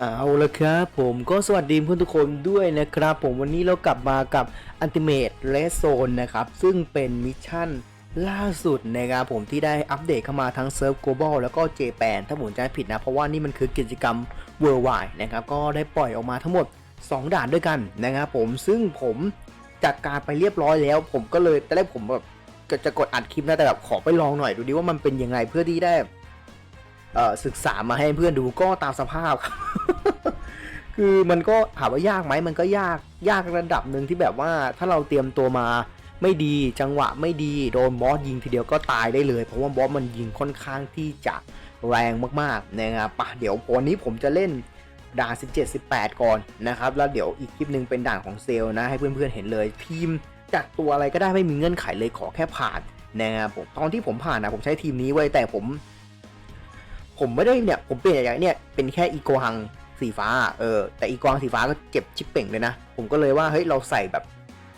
เอาละครับผมก็สวัสดีเพื่อนทุกคนด้วยนะครับ ผมวันนี้เรากลับมากับ Ultimate Red Zone นะครับ ซึ่งเป็นมิชชั่นล่าสุดนะครับผมที่ได้อัปเดตเข้ามาทั้งเซิร์ฟ Global แล้วก็ J8 ถ้าผมจำไม่ผิดนะ เพราะว่านี่มันคือกิจกรรม Worldwide นะครับ ก็ได้ปล่อยออกมาทั้งหมด 2 ด่านด้วยกันนะครับผมซึ่งผมจัดการไปเรียบร้อยแล้ว ผมก็เลยตอนแรกผมแบบจะกดอัดคลิปนะแต่แบบขอไปลองหน่อยดูดิว่ามันเป็นยังไงเพื่อที่ได้ ศึกษามาให้เพื่อนดูก็ตามสภาพครับคือมันก็ถามว่ายากไหมมันก็ยากยากระดับหนึ่งที่แบบว่าถ้าเราเตรียมตัวมาไม่ดีจังหวะไม่ดีโดนบอสยิงทีเดียวก็ตายได้เลย เพราะว่าบอสมันยิงค่อนข้างที่จะแรงมากๆนะครับปะเดี๋ยววันนี้ผมจะเล่นด่าน 17 18 ก่อนนะครับ แล้วเดี๋ยวอีกคลิปหนึ่งเป็นด่านของเซลนะ ให้เพื่อนๆเห็นเลย ทีมจัดตัวอะไรก็ได้ไม่มีเงื่อนไขเลยขอแค่ผ่านนะครับผมตอนที่ผมผ่านนะผมใช้ทีมนี้ไว้แต่ผม ผมไม่ได้เนี่ยผมเปลี่ยนอย่างเนี่ยเป็นแค่อีโกฮังสีฟ้าเออแต่อีโกฮังสีฟ้าก็เจ็บชิปเป่งเลยนะ ผมก็เลยว่าเฮ้ยเราใส่แบบ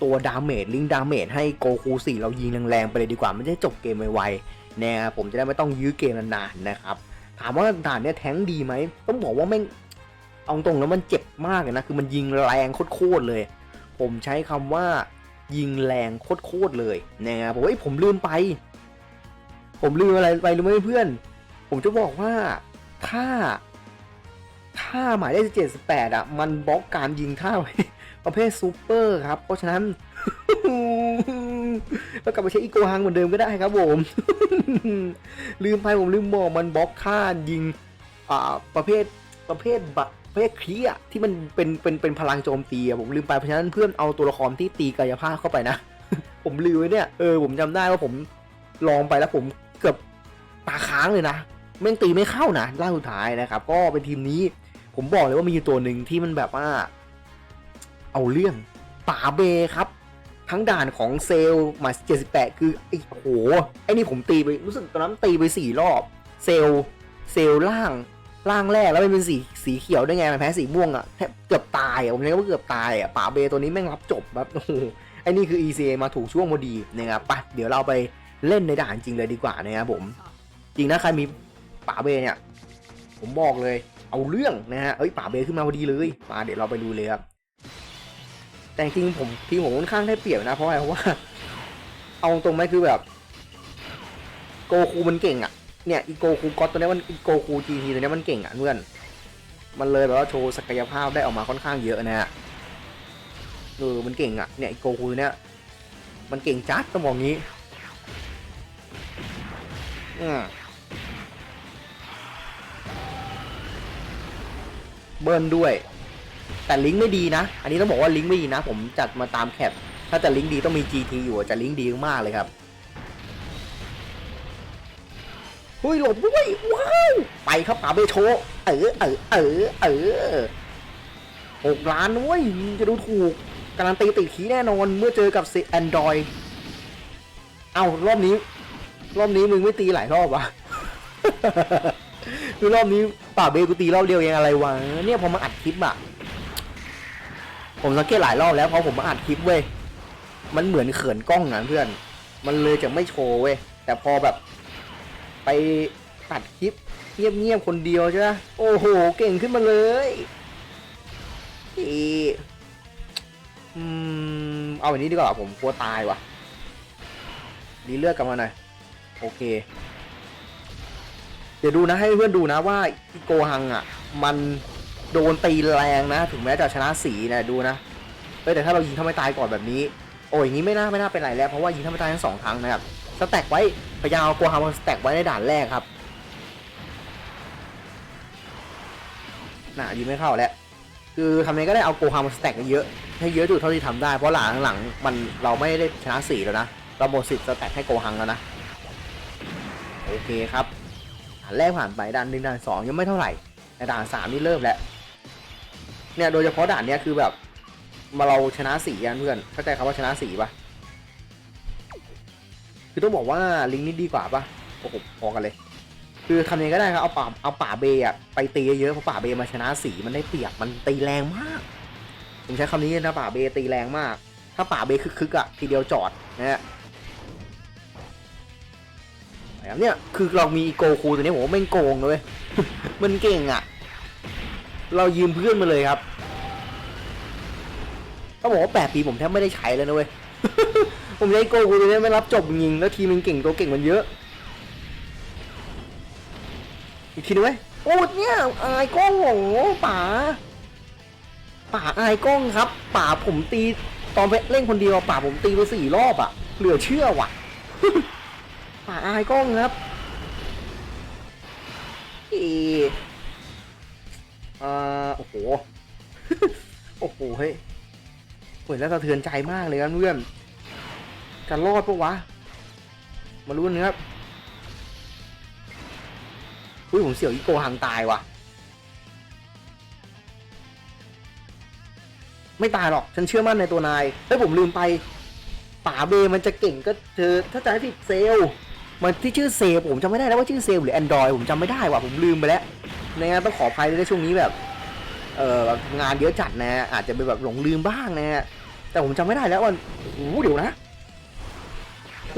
ตัวดาเมจลิงดาเมจให้โกคูสี่เรายิงแรงๆไปเลยดีกว่าไม่ได้จบเกมไวๆเนะครับผมจะได้ไม่ต้องยื้อเกมนานๆนะครับถามว่าด่านเนี่ยแท้งดีไหมต้องบอกว่าแม่งเอาตรงแล้วมันเจ็บมากเลยนะคือมันยิงแรงโคตรเลย ผมใช้คำว่ายิงแรงโคตรเลยนะครับผมเฮ้ยผมลืมไป ผมลืมอะไรไปรู้ไหมเพื่อน ผมจะบอกว่าถ้าถ้าหมายเลขเจ็ดสิบแปดอะ มันบล็อกการยิงท่าไว้ประเภทซูเปอร์ครับ เพราะฉะนั้น แล้วกลับไปใช้อีโกฮังเหมือนเดิมก็ได้ครับผม ลืมไปผมลืมบอกมันบล็อกค่ายิง อ่า ประเภทประเภทบะประเภทคลีอะที่มันเป็นเป็นเป็นพลังโจมตีอะผมลืมไปเพราะฉะนั้นเพื่อนเอาตัวละครที่ตีกายภาพเข้าไปนะ ผมลืมไว้เนี่ยเออผมจำได้ว่าผมลองไปแล้วผมเกือบตาค้างเลยนะ แม่งตีไม่เข้านะล่าสุดท้ายนะครับ ก็เป็นทีมนี้ ผมบอกเลยว่ามีตัวหนึ่งที่มันแบบว่า เอาเรื่องป่าเบครับ ทั้งด่านของเซลล์มา78 คือไอ้โหไอ้นี่ผมตีไปรู้สึกตอนนั้นตีไปสี่รอบ เซลเซลล่างล่างแรกแล้วมันเป็นสีสีเขียวได้ไงมันแพ้สีม่วงอะแทบเกือบตายอะผมเรียกว่าเกือบตายอะป่าเบตัวนี้แม่งรับจบแบบโอ้โหไอ้นี่คือ ECA มาถูกช่วงพอดีนะครับไปเดี๋ยวเราไปเล่นในด่านจริงเลยดีกว่านะครับผม จริงนะใครมี ป่าเบเนี่ย ผมบอกเลย เอาเรื่องนะฮะเอ้ยป่าเบขึ้นมาพอดีเลยมาเดี๋ยวเราไปดูเลยครับแต่จริงผมทีมผมค่อนข้างได้เปรียบนะเพราะอะไรเพราะว่า เอาตรงไหมคือแบบ โกคูมันเก่งอะเนี่ยอีโกคูก็ตัวเนี้ยมันอีโกคูจีทีตัวเนี้ยมันเก่งอะเพื่อนมันเลยแบบว่าโชว์ศักยภาพได้ออกมาค่อนข้างเยอะนะฮะเออมันเก่งอะเนี่ยอีโกคูเนี้ยมันเก่งจัดต้องบอกงี้ อืม เบิร์นด้วย แต่ลิงก์ไม่ดีนะ อันนี้ต้องบอกว่าลิงก์ไม่ดีนะ ผมจัดมาตามแคปถ้าจะลิงก์ดีต้องมี GT อยู่จะลิงก์ดีมากเลยครับเฮ้ยหลบด้วยว้าวไปครับป่าเบโชเออเออเออเออหกล้านด้วยจะดูถูกการันตีติดขีแน่นอนเมื่อเจอกับแอนดรอยเอารอบนี้ รอบนี้มึงไม่ตีหลายรอบวะ คือรอบนี้ป่าเบกูตีรอบเดียวเองอะไรวะเนี่ยพอมาอัดคลิปอะผมสังเกตหลายรอบแล้วพอผมมาอัดคลิปเว้ยมันเหมือนเขินกล้องนะเพื่อน มันเลยจะไม่โชว์เว้ยแต่พอแบบ ไปตัดคลิปเงียบๆคนเดียวใช่ไหมโอ้โหเก่งขึ้นมาเลยอีอืมเอาแบบนี้ดีกว่าผมกลัวตายว่ะ ดีเลือกกลับมาหน่อยโอเค ดี๋ยวดูนะให้เพื่อนดูนะว่าอีโกฮังอะ มันโดนตีแรงนะ ถึงแม้จะชนะสีนะดูนะเอ้ยแต่ถ้าเรายิงทำไม่ตายก่อนแบบนี้ โอ้ยอย่างนี้ไม่น่าไม่น่าเป็นไรแล้วเพราะว่ายิงทำไม่ตายทั้งสองครั้งนะครับสแต็กไว้พยายามเอาโกฮังมาสแต็กไว้ในด่านแรกครับน่ะยิงไม่เข้าแล้วคือทำไงก็ได้เอาโกฮังมาสแต็กเยอะให้เยอะที่สุดเท่าที่ทำได้เพราะหลังหลังๆมันเราไม่ได้ชนะสีแล้วนะเราหมดสิทธิ์สแต็กให้โกฮังแล้วนะโอเคครับ ด่านแรกผ่านไปด่านหนึ่งด่านสองยังไม่เท่าไหร่แต่ด่านสามนี่เริ่มแล้วเนี่ยโดยเฉพาะด่านเนี้ยคือแบบ มาเราชนะสีกันเพื่อนเข้าใจคำว่าชนะสี่ปะคือต้องบอกว่าลิงนี่ดีกว่าปะโอ้โหพอกันเลย คือทำยังไงก็ได้ครับเอาป่าเอาป่าเบย์อะไปตีเยอะๆเพราะป่าเบย์มาชนะสีมันได้เปรียบมันตีแรงมากผมใช้คำนี้นะป่าเบย์ตีแรงมาก ถ้าป่าเบย์คึกๆอะทีเดียวจอดนะฮะ เนี่ยคือเรามีอีโกคูตัวนี้ผมว่าแม่งโกงเลย มันเก่งอะ เรายืมเพื่อนมาเลยครับเขาบอกว่าแปดปีผมแทบไม่ได้ใช้เลยนะเว้ย ผมใช้โกกูเลยเนี่ยไม่รับจบจริงแล้วทีมมันเก่งตัวเก่งมันเยอะ อีกทีนึงเว้ยโอ้เนี่ยอายกล้องโหป๋าป๋าอายกล้องครับป๋าผมตีตอนไปเล่นคนเดียวป๋าผมตีไปสี่รอบอะเหลือเชื่อว่ะ ป๋าอายกล้องครับเออ่าโอ้โห โอ้โห เฮ้ยเหมือนแล้วสะเทือนใจมากเลยครับเพื่อน จะรอดปะวะ มาลุ้นนะครับ อุ้ยผมเสี่ยวอีโกหังตายว่ะ ไม่ตายหรอก ฉันเชื่อมั่นในตัวนายเฮ้ยผมลืมไป ป่าเบมันจะเก่งก็เธอ ถ้าจะให้ผิดเซล มันที่ชื่อเซลลผมจำไม่ได้แล้วว่าชื่อเซลลหรือแอนดรอยผมจำไม่ได้ว่ะผมลืมไปแล้วนะฮะต้องขออภัยด้วยนช่วงนี้แบบเอองานเยอะจัดนะอาจจะเป็นแบบหลงลืมบ้างนะฮะแต่ผมจำไม่ได้แล้วว่าโอ้เดี๋ยวนะ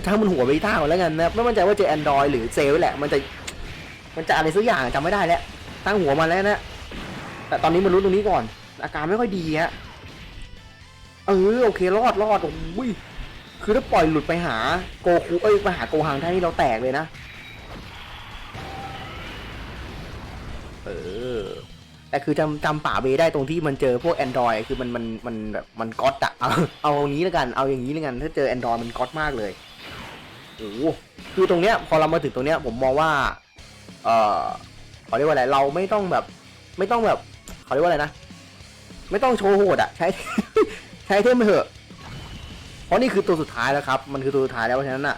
ทั้งมันหัวไปท่าก่อนแล้วกันนะไม่มั่นใจว่าจะแอนดรอยหรือเซลลแหละมันจะมันจะอะไรสักอย่างจำไม่ได้แล้วตั้งหัวมาแล้วนะแต่ตอนนี้มันรู้ตรงนี้ก่อน อาการไม่ค่อยดีฮะเออโอเครอดรอดโอ้ย คือถ้าปล่อยหลุดไปหาโกคูเอ้ยไปหาโกฮังได้นี่เราแตกเลยนะ เออ แต่คือจำจำป่าเบได้ตรงที่มันเจอพวก Android คือมันมันมันแบบมันก๊อตอะเอาเอาอย่างนี้แล้วกัน เอาอย่างนี้แล้วกัน ถ้าเจอ Android มันก๊อตมากเลยโอ้คือตรงเนี้ยพอเรามาถึงตรงเนี้ยผมมองว่า เออเขาเรียกว่าอะไรเราไม่ต้องแบบ ไม่ต้องแบบเขาเรียกว่าอะไรนะ ไม่ต้องโชว์โหดอะใช้ ใช้เทมเถอะ เพราะนี่คือตัวสุดท้ายแล้วครับ มันคือตัวสุดท้ายแล้วเพราะฉะนั้นอะ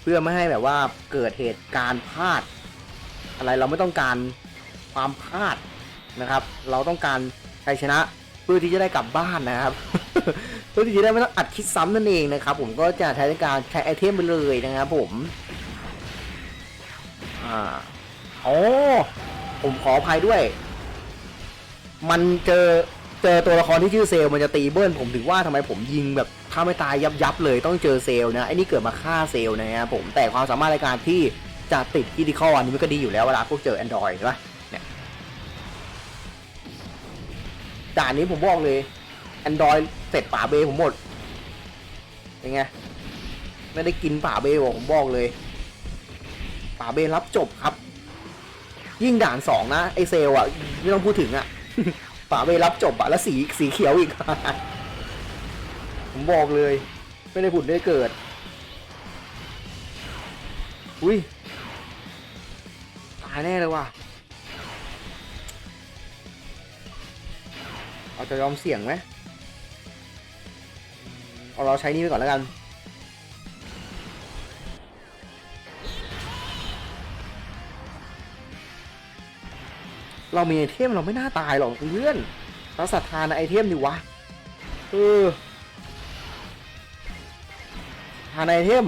เพื่อไม่ให้แบบว่าเกิดเหตุการณ์พลาด อะไรเราไม่ต้องการความพลาดนะครับ เราต้องการชัยชนะเพื่อที่จะได้กลับบ้านนะครับเพื่อที่จะได้ไม่ต้องอัดคิดซ้ำนั่นเองนะครับ ผมก็จะใช้ในการใช้ไอเทมไปเลยนะครับผมอ่าอ๋อผมขออภัยด้วย มันเจอ เจอตัวละครที่ชื่อเซลมันจะตีเบิ้ลผมถึงว่าทำไมผมยิงแบบถ้าไม่ตายยับยับๆเลยต้องเจอเซลนะไอ้นี่เกิดมาฆ่าเซลนะครับผมแต่ความสามารถในการที่จะติดคิติคออันนี้มันก็ดีอยู่แล้วเวลาพวกเจอ Android ใช่ปะเนี่ยด่านนี้ผมบอกเลย Android เสร็จป่าเบผมหมดเป็นไงไม่ได้กินป่าเบผมบอกเลย ป่าเบรับจบครับ ยิ่งด่านสองนะไอเซลอะไม่ต้องพูดถึงอะ ป่าเบรับจบอะแล้วสีสีเขียวอีก ผมบอกเลย ไม่ได้ผุดได้เกิด อุ้ย ตายแน่เลยว่ะเราจะยอมเสี่ยงไหมเอาเราใช้นี่ไปก่อนแล้วกัน เรามีไอเทมเราไม่น่าตายหรอกเพื่อนเราศรัทธาในไอเทมดิวะ เออทานไอเทม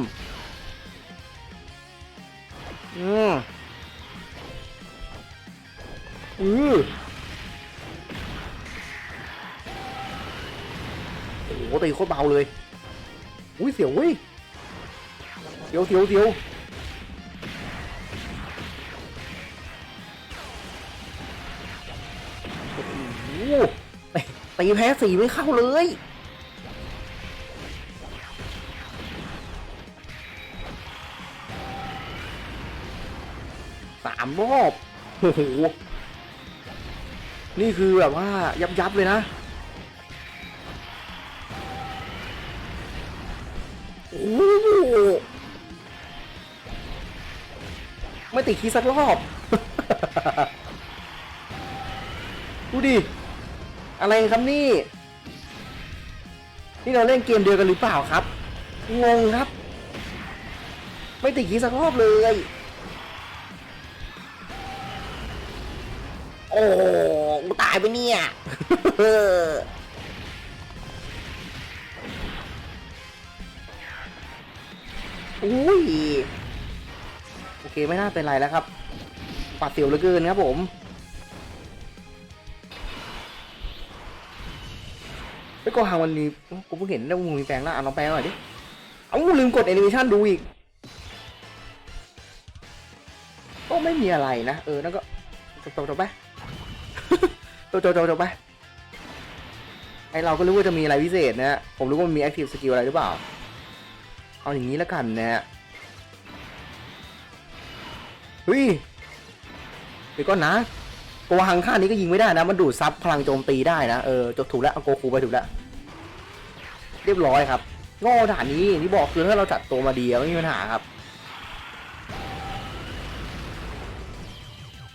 อืมอือโอ้โหตีโคตรเบาเลย อุ้ยเสียวเว้ยเสียวเสียวเสียว ตีแพ้สีไม่เข้าเลย สามรอบ โอ้โห นี่คือแบบว่ายับยับเลยนะ โอ้โหไม่ติดคีสักรอบ ดูดิ อะไรครับนี่ นี่เราเล่นเกมเดียวกันหรือเปล่าครับ งงครับ ไม่ติดคีย์สักรอบเลย โอ้กูตายไปเนี่ยอุ้ย โอเคไม่น่าเป็นไรแล้วครับปัดเสียวเหลือเกินครับผม ไปก็หางวันนี้กูเพิ่งเห็นแล้วมึงมีแปลงแล้วอะลองแปลงหน่อยดิ เอาลืมกดแอนิเมชันดูอีก ก็ไม่มีอะไรนะ เออแล้วก็จบๆๆไปจบจบจบจบไปไอเราก็รู้ว่าจะมีอะไรพิเศษนะฮะผมรู้ว่ามันมีแอคทีฟสกิลอะไรหรือเปล่า เอาอย่างนี้แล้วกันนะฮะเฮ้ยเดี๋ยวก่อนนะ โกหังข้างนี้ก็ยิงไม่ได้นะ มันดูดซับพลังโจมตีได้นะ เออจบถูกแล้วเอาโกคูไปถูกแล้ว เรียบร้อยครับง้อด่านนี้ที่บอกคือถ้าเราจัดตัวมาดีไม่มีปัญหาครับ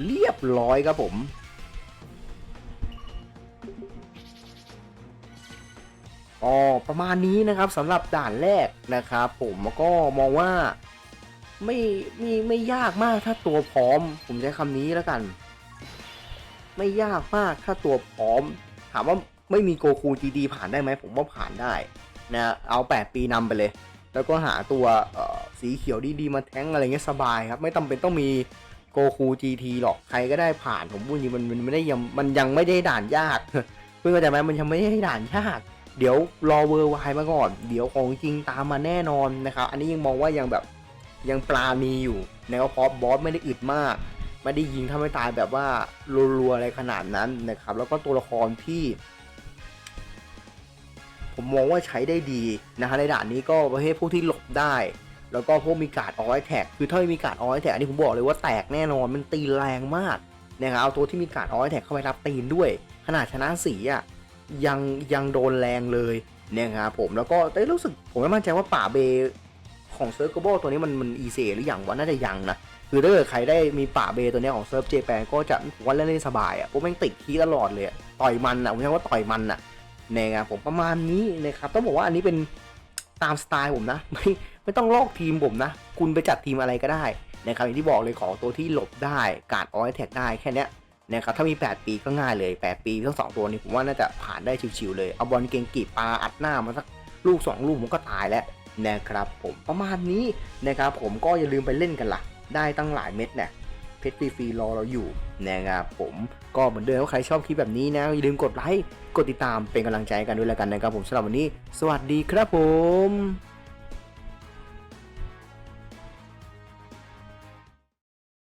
เรียบร้อยครับผมอ๋อประมาณนี้นะครับสำหรับด่านแรกนะครับผมก็มองว่าไม่ไม่ไม่ยากมากถ้าตัวพร้อม ผมใช้คำนี้แล้วกัน ไม่ยากมากถ้าตัวพร้อม ถามว่าไม่มีโกคูจีดีผ่านได้ไหมผมว่าผ่านได้นะเอา 8 ปีนำไปเลย แล้วก็หาตัวสีเขียวดีๆมาแท้งอะไรเงี้ยสบายครับ ไม่จำเป็นต้องมีโกคูจีทีหรอกใครก็ได้ผ่านผมพูดจริงมันมันไม่ได้ยังมันยังไม่ได้ด่านยากเพื่อนเข้าใจไหมมันยังไม่ได้ด่านยาก เดี๋ยวรอเวอร์ไวมาก่อน เดี๋ยวของจริงตามมาแน่นอนนะครับ อันนี้ยังมองว่ายังแบบยังปลามีอยู่นะครับเพราะบอสไม่ได้อึดมาก ไม่ได้ยิงทำให้ตายแบบว่ารัวๆอะไรขนาดนั้นนะครับ แล้วก็ตัวละครที่ ผมมองว่าใช้ได้ดีนะฮะในด่านนี้ก็ประเภทพวกที่หลบได้ แล้วก็พวกมีการออยแท็กคือถ้ามีการออยแท็กอันนี้ผมบอกเลยว่าแตกแน่นอนมันตีแรงมากนะครับเอาตัวที่มีการออยแท็กเข้าไปรับตีนด้วย ขนาดชนะสีอะยังยังโดนแรงเลยนะครับผมแล้วก็ได้รู้สึกผมไม่มั่นใจว่าป่าเบ ของเซิร์ฟโกโบตัวนี้มันมันอีเซหรืออย่างวะน่าจะยังนะคือถ้าเกิดใครได้มีป่าเบตัวนี้ของเซิร์ฟเจแปนก็จะผมว่าเล่นได้สบายอะพวกแม่งติดคีย์ตลอดเลยต่อยมันอะผมใช้ว่าต่อยมันอะนะครับผมประมาณนี้นะครับต้องบอกว่าอันนี้เป็นตามสไตล์ผมนะ ไม่ไม่ต้องลอกทีมผมนะ คุณไปจัดทีมอะไรก็ได้นะครับอย่างที่บอกเลยของตัวที่หลบได้การ์ดออยแท็กได้แค่นี้นะครับถ้ามี 8 ปีก็ง่ายเลย 8 ปีทั้งสองตัวนี้ผมว่าน่าจะผ่านได้ชิวๆเลย เอาบอลเก่งกีบปลาอัดหน้ามาสักลูก 2 ลูกผมก็ตายแล้ว นะครับผมประมาณนี้นะครับผมก็อย่าลืมไปเล่นกันล่ะ ได้ตั้งหลายเม็ดเนี่ยเพชรฟรีรอเราอยู่นะครับผมก็เหมือนเดิมว่าใครชอบคลิปแบบนี้นะอย่าลืมกดไลค์กดติดตามเป็นกำลังใจกันด้วยแล้วกันนะครับผมสำหรับวันนี้ สวัสดีครับผม